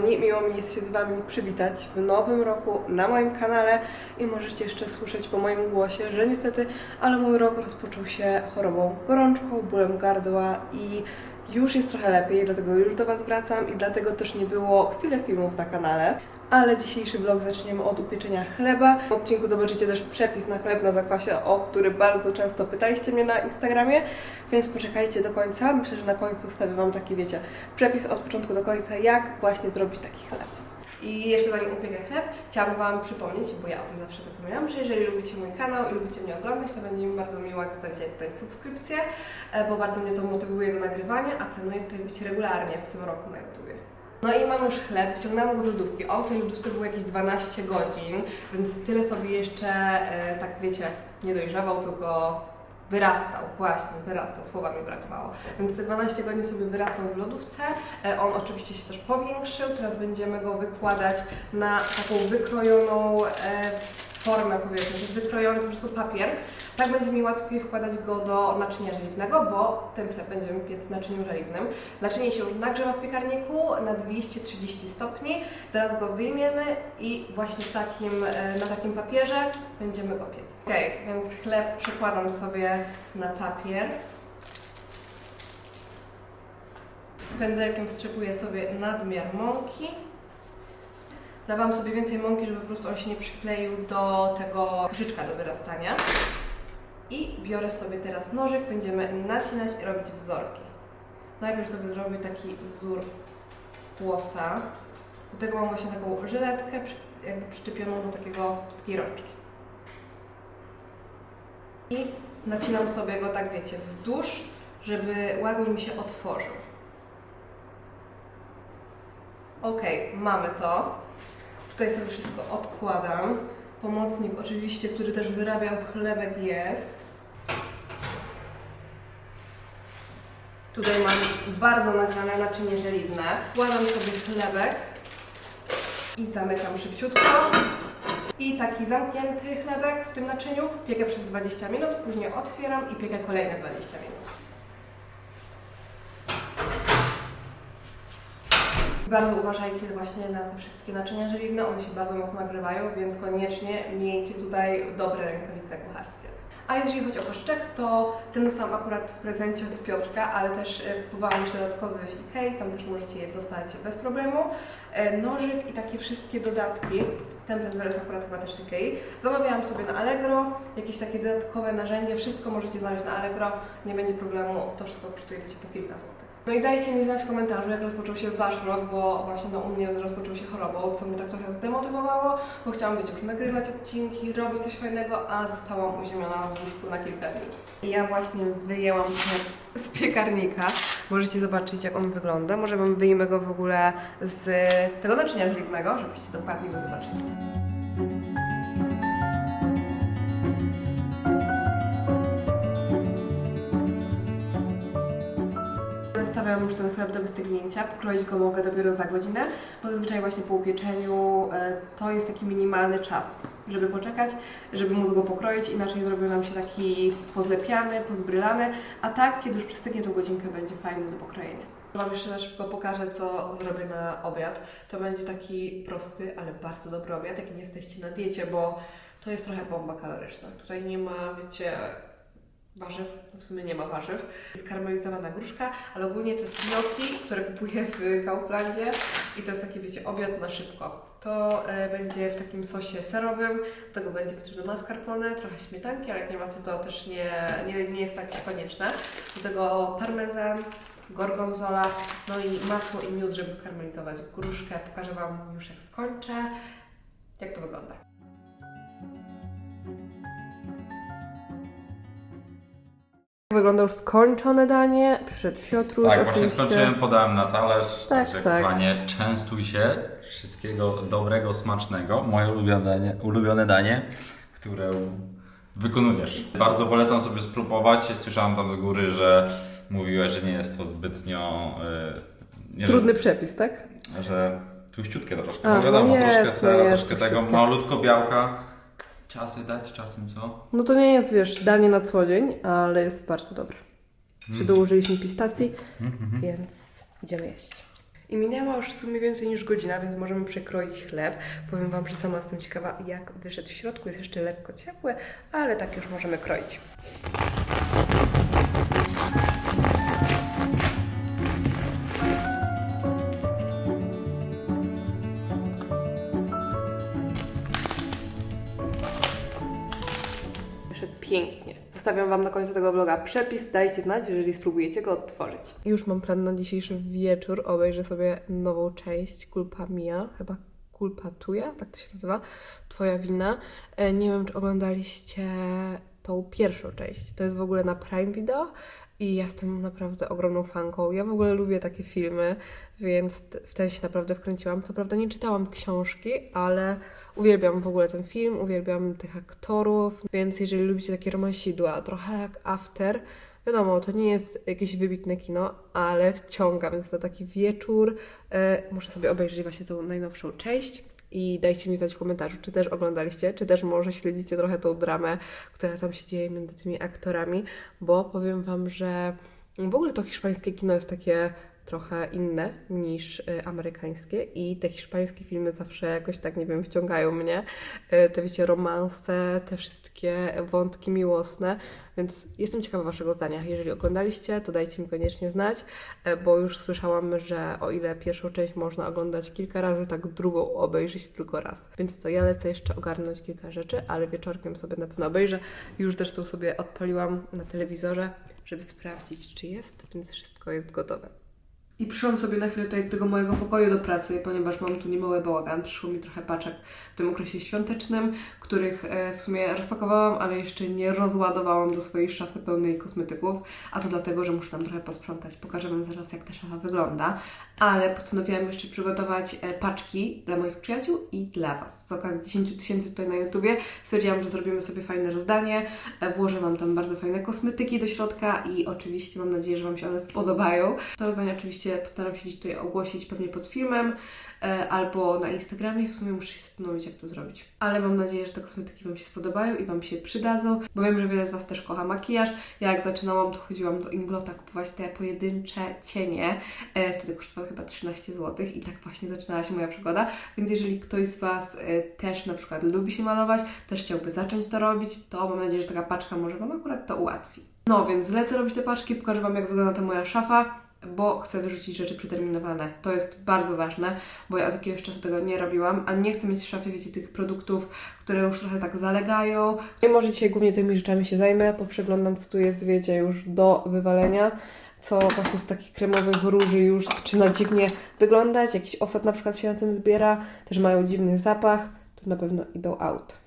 Kochani, miło mi jest się z Wami przywitać w nowym roku na moim kanale i możecie jeszcze słyszeć po moim głosie, że niestety, ale mój rok rozpoczął się chorobą gorączką, bólem gardła i już jest trochę lepiej, dlatego już do Was wracam i dlatego też nie było chwilę filmów na kanale. Ale dzisiejszy vlog zaczniemy od upieczenia chleba. W odcinku zobaczycie też przepis na chleb na zakwasie, o który bardzo często pytaliście mnie na Instagramie, więc poczekajcie do końca. Myślę, że na końcu wstawię Wam taki, wiecie, przepis od początku do końca, jak właśnie zrobić taki chleb. I jeszcze zanim upiekę chleb, chciałabym Wam przypomnieć, bo ja o tym zawsze zapominam, że jeżeli lubicie mój kanał i lubicie mnie oglądać, to będzie mi bardzo miło, jak zostawicie tutaj subskrypcję, e, bo bardzo mnie to motywuje do nagrywania, a planuję tutaj być regularnie w tym roku na YouTubie. No i mam już chleb, wyciągnęłam go z lodówki. On w tej lodówce był jakieś 12 godzin, więc tyle sobie jeszcze, e, tak wiecie, nie dojrzewał, tylko wyrastał, właśnie, wyrastał, słowa mi brakowało. Więc te 12 godzin sobie wyrastał w lodówce. E, on oczywiście się też powiększył, teraz będziemy go wykładać na taką wykrojoną e, formę, powiedzmy, wykrojony po prostu papier. Tak będzie mi łatwiej wkładać go do naczynia żeliwnego, bo ten chleb będziemy piec w naczyniu żeliwnym. Naczynie się już nagrzewa w piekarniku na 230 stopni. Zaraz go wyjmiemy i właśnie takim, e, na takim papierze będziemy go piec. Ok, więc chleb przekładam sobie na papier. Pędzelkiem wstrzypuję sobie nadmiar mąki. Dawałam sobie więcej mąki, żeby po prostu on się nie przykleił do tego koszyczka do wyrastania. I biorę sobie teraz nożyk, będziemy nacinać i robić wzorki. Najpierw sobie zrobię taki wzór włosa. Do tego mam właśnie taką żyletkę jakby przyczepioną do takiego, takiej rączki. I nacinam sobie go tak wiecie, wzdłuż, żeby ładnie mi się otworzył. Ok, mamy to. Tutaj sobie wszystko odkładam. Pomocnik oczywiście, który też wyrabiał chlebek jest. Tutaj mam bardzo nagrzane naczynie żeliwne. Wkładam sobie chlebek i zamykam szybciutko. I taki zamknięty chlebek w tym naczyniu piekę przez 20 minut, później otwieram i piekę kolejne 20 minut. Bardzo uważajcie właśnie na te wszystkie naczynia żeliwne, one się bardzo mocno nagrywają, więc koniecznie miejcie tutaj dobre rękawice kucharskie. A jeżeli chodzi o koszyczek, to ten dostałam akurat w prezencie od Piotrka, ale też e, kupowałam już dodatkowy w Ikei, tam też możecie je dostać bez problemu. E, Nożyk i takie wszystkie dodatki, ten pędzelec akurat chyba też z Ikei, zamawiałam sobie na Allegro, jakieś takie dodatkowe narzędzie, wszystko możecie znaleźć na Allegro, nie będzie problemu, to wszystko kosztuje po kilka złotych. No i dajcie mi znać w komentarzu, jak rozpoczął się Wasz rok, bo właśnie no, u mnie rozpoczął się chorobą, co mnie tak trochę zdemotywowało, bo chciałam być już nagrywać odcinki, robić coś fajnego, a zostałam uziemiona w łóżku na kilka dni. Ja właśnie wyjęłam chleb z piekarnika. Możecie zobaczyć, jak on wygląda. Może Wam wyjmę go w ogóle z tego naczynia żeliwnego, żebyście dokładnie go zobaczyli. Zostawiam już ten chleb do wystygnięcia. Pokroić go mogę dopiero za godzinę, bo zazwyczaj właśnie po upieczeniu e, to jest taki minimalny czas, żeby poczekać, żeby móc go pokroić, inaczej zrobił nam się taki pozlepiany, pozbrylany, a tak, kiedy już przystygnie, to godzinkę będzie fajny do pokrojenia. Wam jeszcze na szybko pokażę, co zrobię na obiad. To będzie taki prosty, ale bardzo dobry obiad, jak nie jesteście na diecie, bo to jest trochę bomba kaloryczna. Tutaj nie ma, wiecie, warzyw, w sumie nie ma warzyw. Jest karmelizowana gruszka, ale ogólnie to jest gnocchi, które kupuję w Kauflandzie i to jest taki, wiecie, obiad na szybko. To e, będzie w takim sosie serowym, do tego będzie potrzebne mascarpone, trochę śmietanki, ale jak nie ma to, to też nie, nie, nie jest to konieczne. Do tego parmezan, gorgonzola, no i masło i miód, żeby skarmelizować gruszkę. Pokażę Wam już jak skończę, jak to wygląda. Wygląda już skończone danie. Przyszedł Piotruś, Tak, właśnie oczywiście. skończyłem, podałem na talerz. Tak, także tak. kochanie, częstuj się. Wszystkiego dobrego, smacznego. Moje ulubione danie, ulubione danie, które wykonujesz. Bardzo polecam sobie spróbować. Słyszałem tam z góry, że mówiłeś, że nie jest to zbytnio... y, nie, Trudny przepis, tak? Że, że tłuściutkie troszkę. A, No wiadomo, jest, troszkę sera, troszkę tego, malutko białka. Czasy dać, czasem co? No to nie jest, wiesz, danie na co dzień, ale jest bardzo dobre. Mm. Czy dołożyliśmy pistacji, Mhm, więc idziemy jeść. I minęła już w sumie więcej niż godzina, więc możemy przekroić chleb. Powiem Wam, że sama jestem ciekawa, jak wyszedł w środku. Jest jeszcze lekko ciepły, ale tak już możemy kroić. Zostawiam Wam na końcu tego vloga przepis. Dajcie znać, jeżeli spróbujecie go odtworzyć. Już mam plan na dzisiejszy wieczór. Obejrzę sobie nową część Culpa Mia, chyba Culpa Tuya, tak to się nazywa. Twoja wina. E, Nie wiem, czy oglądaliście tą pierwszą część. To jest w ogóle na Prime Video. I ja jestem naprawdę ogromną fanką. Ja w ogóle lubię takie filmy, więc w ten się naprawdę wkręciłam. Co prawda nie czytałam książki, ale uwielbiam w ogóle ten film, uwielbiam tych aktorów, więc jeżeli lubicie takie romansidła, trochę jak After, wiadomo, to nie jest jakieś wybitne kino, ale wciąga, więc na taki wieczór e, muszę sobie obejrzeć właśnie tą najnowszą część. I dajcie mi znać w komentarzu, czy też oglądaliście, czy też może śledzicie trochę tą dramę, która tam się dzieje między tymi aktorami, bo powiem Wam, że w ogóle to hiszpańskie kino jest takie trochę inne niż y, amerykańskie i te hiszpańskie filmy zawsze jakoś tak, nie wiem, wciągają mnie. Y, Te, wiecie, romanse, te wszystkie wątki miłosne, więc jestem ciekawa Waszego zdania. Jeżeli oglądaliście, to dajcie mi koniecznie znać, y, bo już słyszałam, że o ile pierwszą część można oglądać kilka razy, tak drugą obejrzeć tylko raz. Więc to ja lecę jeszcze ogarnąć kilka rzeczy, ale wieczorkiem sobie na pewno obejrzę. Już zresztą sobie odpaliłam na telewizorze, żeby sprawdzić, czy jest, więc wszystko jest gotowe. I przyszłam sobie na chwilę tutaj do tego mojego pokoju do pracy, ponieważ mam tu niemały bałagan. Przyszło mi trochę paczek w tym okresie świątecznym, których e, w sumie rozpakowałam, ale jeszcze nie rozładowałam do swojej szafy pełnej kosmetyków. A to dlatego, że muszę tam trochę posprzątać. Pokażę Wam zaraz, jak ta szafa wygląda. Ale postanowiłam jeszcze przygotować e, paczki dla moich przyjaciół i dla Was. Z okazji 10 tysięcy tutaj na YouTubie stwierdziłam, że zrobimy sobie fajne rozdanie. E, Włożę Wam tam bardzo fajne kosmetyki do środka i oczywiście mam nadzieję, że Wam się one spodobają. To rozdanie oczywiście postaram się tutaj ogłosić pewnie pod filmem e, albo na Instagramie. W sumie muszę się zastanowić, jak to zrobić. Ale mam nadzieję, że te kosmetyki Wam się spodobają i Wam się przydadzą, bo wiem, że wiele z Was też kocha makijaż. Ja jak zaczynałam, to chodziłam do Inglota kupować te pojedyncze cienie. E, wtedy kosztowały chyba 13 zł i tak właśnie zaczynała się moja przygoda. Więc jeżeli ktoś z Was e, też na przykład lubi się malować, też chciałby zacząć to robić, to mam nadzieję, że taka paczka może Wam akurat to ułatwi. No więc lecę robić te paczki, pokażę Wam jak wygląda ta moja szafa, bo chcę wyrzucić rzeczy przeterminowane. To jest bardzo ważne, bo ja od jakiegoś czasu tego nie robiłam, a nie chcę mieć w szafie, wiecie, tych produktów, które już trochę tak zalegają. I może dzisiaj głównie tymi rzeczami się zajmę, poprzeglądam co tu jest, wiecie, już do wywalenia co właśnie z takich kremowych róży już zaczyna dziwnie wyglądać. Jakiś osad na przykład się na tym zbiera, też mają dziwny zapach, to na pewno idą out.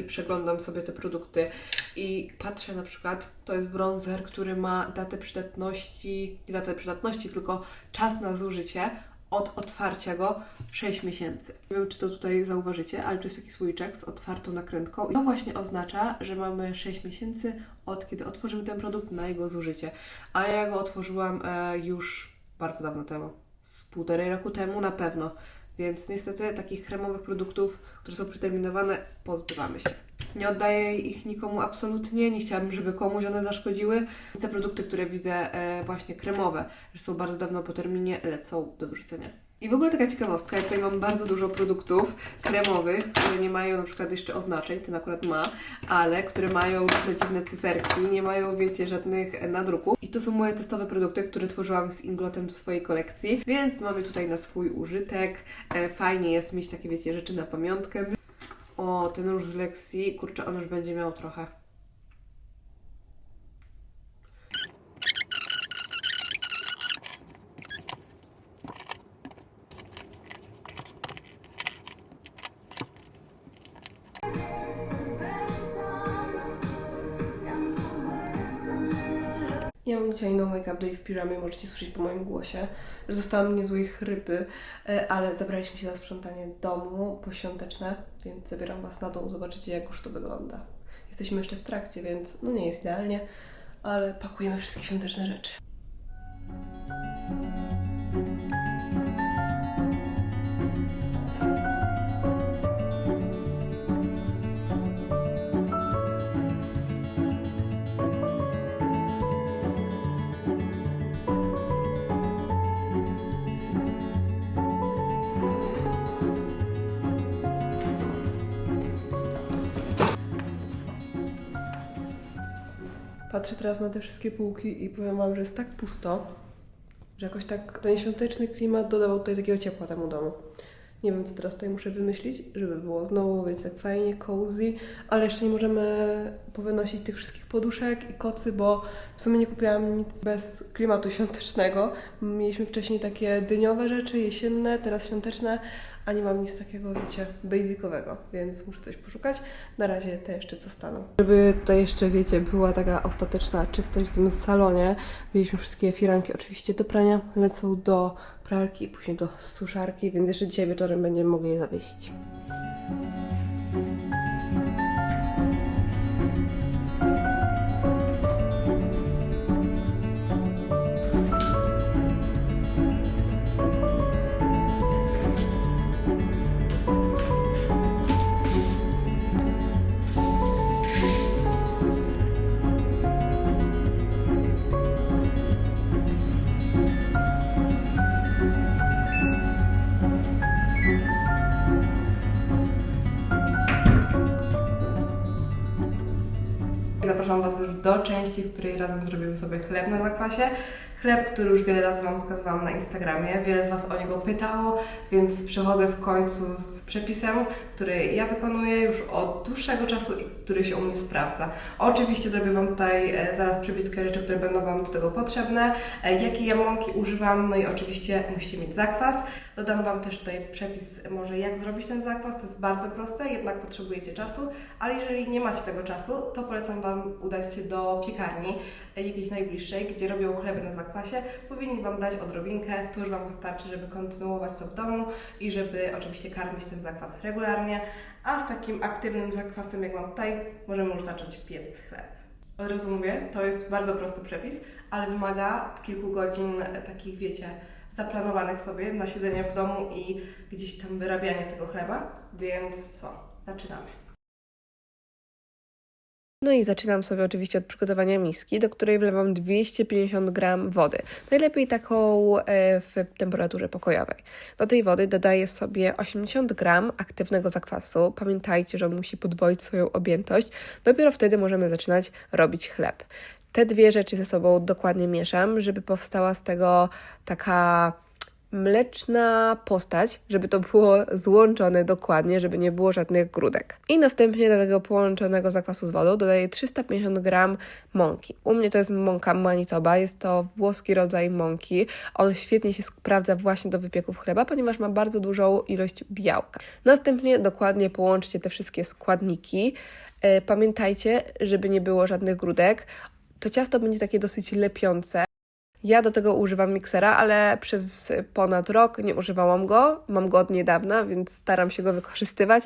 I przeglądam sobie te produkty i patrzę na przykład, to jest bronzer, który ma datę przydatności, nie datę przydatności, tylko czas na zużycie od otwarcia go 6 miesięcy. Nie wiem, czy to tutaj zauważycie, ale tu jest taki słoiczek z otwartą nakrętką i to właśnie oznacza, że mamy 6 miesięcy od kiedy otworzymy ten produkt na jego zużycie. A ja go otworzyłam e, już bardzo dawno temu, z półtorej roku temu na pewno. Więc niestety takich kremowych produktów, które są przeterminowane, pozbywamy się. Nie oddaję ich nikomu absolutnie, nie chciałabym, żeby komuś one zaszkodziły. Te produkty, które widzę e, właśnie kremowe, że są bardzo dawno po terminie, lecą do wyrzucenia. I w ogóle taka ciekawostka, ja tutaj mam bardzo dużo produktów kremowych, które nie mają na przykład jeszcze oznaczeń, ten akurat ma, ale które mają różne dziwne cyferki, nie mają, wiecie, żadnych nadruków. I to są moje testowe produkty, które tworzyłam z Inglotem w swojej kolekcji, więc mamy tutaj na swój użytek. E, fajnie jest mieć takie, wiecie, rzeczy na pamiątkę. O, ten róż z lekcji, kurczę, on już będzie miał trochę. Ja mam dzisiaj no make-up day w piżamie, możecie słyszeć po moim głosie, że dostałam niezłej chrypy, e, ale zabraliśmy się na sprzątanie domu poświąteczne, więc zabieram Was na dół, zobaczycie jak już to wygląda. Jesteśmy jeszcze w trakcie, więc no nie jest idealnie, ale pakujemy wszystkie świąteczne rzeczy. Patrzę teraz na te wszystkie półki i powiem Wam, że jest tak pusto, że jakoś tak ten świąteczny klimat dodawał tutaj takiego ciepła temu domu. Nie wiem, co teraz tutaj muszę wymyślić, żeby było znowu, wiecie, tak fajnie, cozy, ale jeszcze nie możemy powynosić tych wszystkich poduszek i kocy, bo w sumie nie kupiłam nic bez klimatu świątecznego. Mieliśmy wcześniej takie dyniowe rzeczy, jesienne, teraz świąteczne, a nie mam nic takiego, wiecie, basicowego, więc muszę coś poszukać. Na razie te jeszcze zostaną. Żeby tutaj jeszcze, wiecie, była taka ostateczna czystość w tym salonie, mieliśmy wszystkie firanki oczywiście do prania, lecą do pralki później do suszarki, więc jeszcze dzisiaj wieczorem będziemy mogli je zawiesić. Części, w której razem zrobimy sobie chleb na zakwasie. Chleb, który już wiele razy Wam pokazywałam na Instagramie. Wiele z Was o niego pytało, więc przychodzę w końcu z przepisem, który ja wykonuję już od dłuższego czasu i który się u mnie sprawdza. Oczywiście zrobię Wam tutaj e, zaraz przebitkę rzeczy, które będą Wam do tego potrzebne, e, jakie ja mąki używam, no i oczywiście musicie mieć zakwas. Dodam Wam też tutaj przepis może jak zrobić ten zakwas, to jest bardzo proste, jednak potrzebujecie czasu, ale jeżeli nie macie tego czasu, to polecam Wam udać się do piekarni e, jakiejś najbliższej, gdzie robią chleby na zakwasie. Powinni Wam dać odrobinkę, to już Wam wystarczy, żeby kontynuować to w domu i żeby oczywiście karmić ten zakwas regularnie, a z takim aktywnym zakwasem jak mam tutaj, możemy już zacząć piec chleb. Od razu mówię, to jest bardzo prosty przepis, ale wymaga kilku godzin e, takich, wiecie, zaplanowanych sobie na siedzenie w domu i gdzieś tam wyrabianie tego chleba, więc co, zaczynamy. No i zaczynam sobie oczywiście od przygotowania miski, do której wlewam 250 gram wody. Najlepiej taką e, w temperaturze pokojowej. Do tej wody dodaję sobie 80 gram aktywnego zakwasu. Pamiętajcie, że on musi podwoić swoją objętość. Dopiero wtedy możemy zaczynać robić chleb. Te dwie rzeczy ze sobą dokładnie mieszam, żeby powstała z tego taka mleczna postać, żeby to było złączone dokładnie, żeby nie było żadnych grudek. I następnie do tego połączonego zakwasu z wodą dodaję 350 gram mąki. U mnie to jest mąka Manitoba, jest to włoski rodzaj mąki. On świetnie się sprawdza właśnie do wypieków chleba, ponieważ ma bardzo dużą ilość białka. Następnie dokładnie połączcie te wszystkie składniki. E, Pamiętajcie, żeby nie było żadnych grudek. To ciasto będzie takie dosyć lepiące. Ja do tego używam miksera, ale przez ponad rok nie używałam go. Mam go od niedawna, więc staram się go wykorzystywać.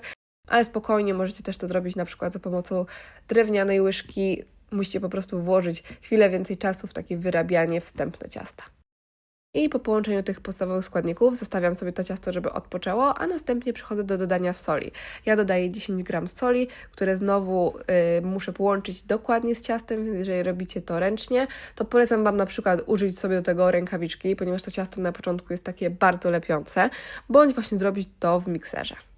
Ale spokojnie możecie też to zrobić na przykład za pomocą drewnianej łyżki. Musicie po prostu włożyć chwilę więcej czasu w takie wyrabianie wstępne ciasta. I po połączeniu tych podstawowych składników zostawiam sobie to ciasto, żeby odpoczęło, a następnie przechodzę do dodania soli. Ja dodaję 10 gram soli, które znowu y, muszę połączyć dokładnie z ciastem, więc jeżeli robicie to ręcznie, to polecam Wam na przykład użyć sobie do tego rękawiczki, ponieważ to ciasto na początku jest takie bardzo lepiące, bądź właśnie zrobić to w mikserze.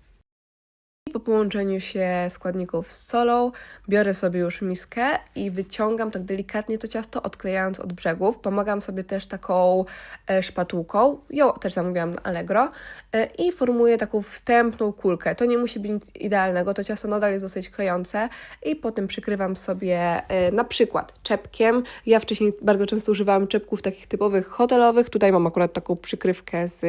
Po połączeniu się składników z solą, biorę sobie już miskę i wyciągam tak delikatnie to ciasto, odklejając od brzegów. Pomagam sobie też taką e, szpatułką, ją też zamówiłam na Allegro e, i formuję taką wstępną kulkę. To nie musi być nic idealnego, to ciasto nadal jest dosyć klejące i potem przykrywam sobie e, na przykład czepkiem. Ja wcześniej bardzo często używałam czepków takich typowych hotelowych, tutaj mam akurat taką przykrywkę z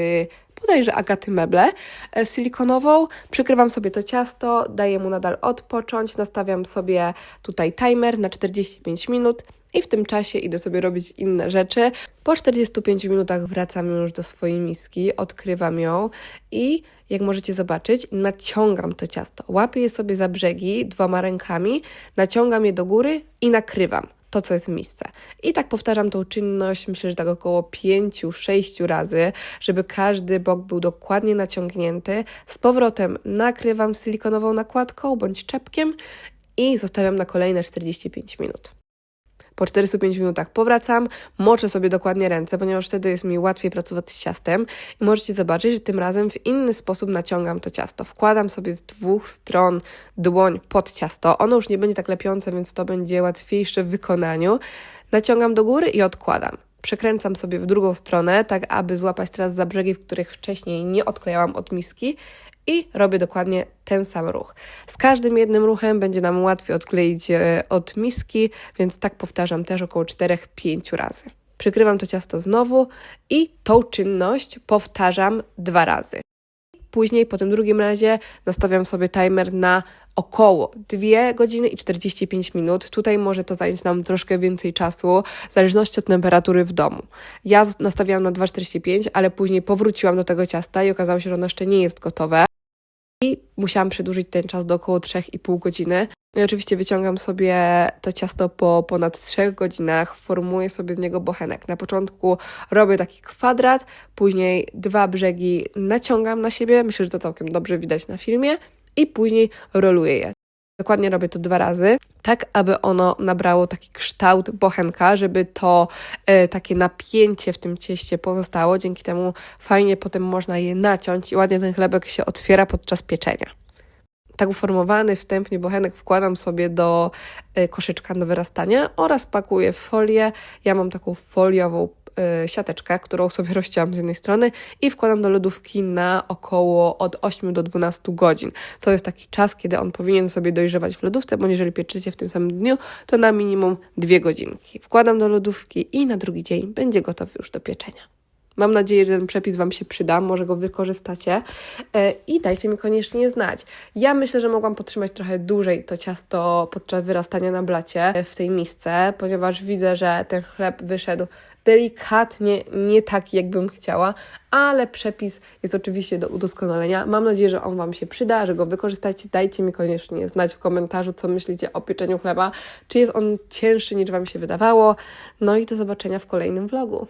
bodajże Agaty Meble e, silikonową. Przykrywam sobie to ciasto, daję mu nadal odpocząć, nastawiam sobie tutaj timer na 45 minut i w tym czasie idę sobie robić inne rzeczy. Po 45 minutach wracam już do swojej miski, odkrywam ją i jak możecie zobaczyć, naciągam to ciasto. Łapię je sobie za brzegi dwoma rękami, naciągam je do góry i nakrywam to, co jest w misce. I tak powtarzam tą czynność, myślę, że tak około 5-6 razy, żeby każdy bok był dokładnie naciągnięty. Z powrotem nakrywam silikonową nakładką bądź czepkiem i zostawiam na kolejne 45 minut. Po 45 minutach powracam, moczę sobie dokładnie ręce, ponieważ wtedy jest mi łatwiej pracować z ciastem i możecie zobaczyć, że tym razem w inny sposób naciągam to ciasto. Wkładam sobie z dwóch stron dłoń pod ciasto. Ono już nie będzie tak lepiące, więc to będzie łatwiejsze w wykonaniu. Naciągam do góry i odkładam. Przekręcam sobie w drugą stronę, tak aby złapać teraz za brzegi, w których wcześniej nie odklejałam od miski i robię dokładnie ten sam ruch. Z każdym jednym ruchem będzie nam łatwiej odkleić e, od miski, więc tak powtarzam też około 4-5 razy. Przykrywam to ciasto znowu i tą czynność powtarzam dwa razy. Później, po tym drugim razie, nastawiam sobie timer na około 2 godziny i 45 minut. Tutaj może to zająć nam troszkę więcej czasu, w zależności od temperatury w domu. Ja nastawiałam na 2,45, ale później powróciłam do tego ciasta i okazało się, że ono jeszcze nie jest gotowe. I musiałam przedłużyć ten czas do około 3,5 godziny. No i oczywiście wyciągam sobie to ciasto po ponad 3 godzinach, formuję sobie z niego bochenek. Na początku robię taki kwadrat, później dwa brzegi naciągam na siebie, myślę, że to całkiem dobrze widać na filmie, i później roluję je. Dokładnie robię to dwa razy, tak aby ono nabrało taki kształt bochenka, żeby to e, takie napięcie w tym cieście pozostało. Dzięki temu fajnie potem można je naciąć i ładnie ten chlebek się otwiera podczas pieczenia. Tak uformowany wstępnie bochenek wkładam sobie do e, koszyczka do wyrastania oraz pakuję w folię. Ja mam taką foliową e, siateczkę, którą sobie rozcięłam z jednej strony i wkładam do lodówki na około od 8 do 12 godzin. To jest taki czas, kiedy on powinien sobie dojrzewać w lodówce, bo jeżeli pieczycie w tym samym dniu, to na minimum dwie godzinki. Wkładam do lodówki i na drugi dzień będzie gotowy już do pieczenia. Mam nadzieję, że ten przepis Wam się przyda, może go wykorzystacie E, i dajcie mi koniecznie znać. Ja myślę, że mogłam potrzymać trochę dłużej to ciasto podczas wyrastania na blacie e, w tej misce, ponieważ widzę, że ten chleb wyszedł delikatnie nie taki, jakbym chciała, ale przepis jest oczywiście do udoskonalenia. Mam nadzieję, że on Wam się przyda, że go wykorzystacie. Dajcie mi koniecznie znać w komentarzu, co myślicie o pieczeniu chleba, czy jest on cięższy niż Wam się wydawało. No i do zobaczenia w kolejnym vlogu.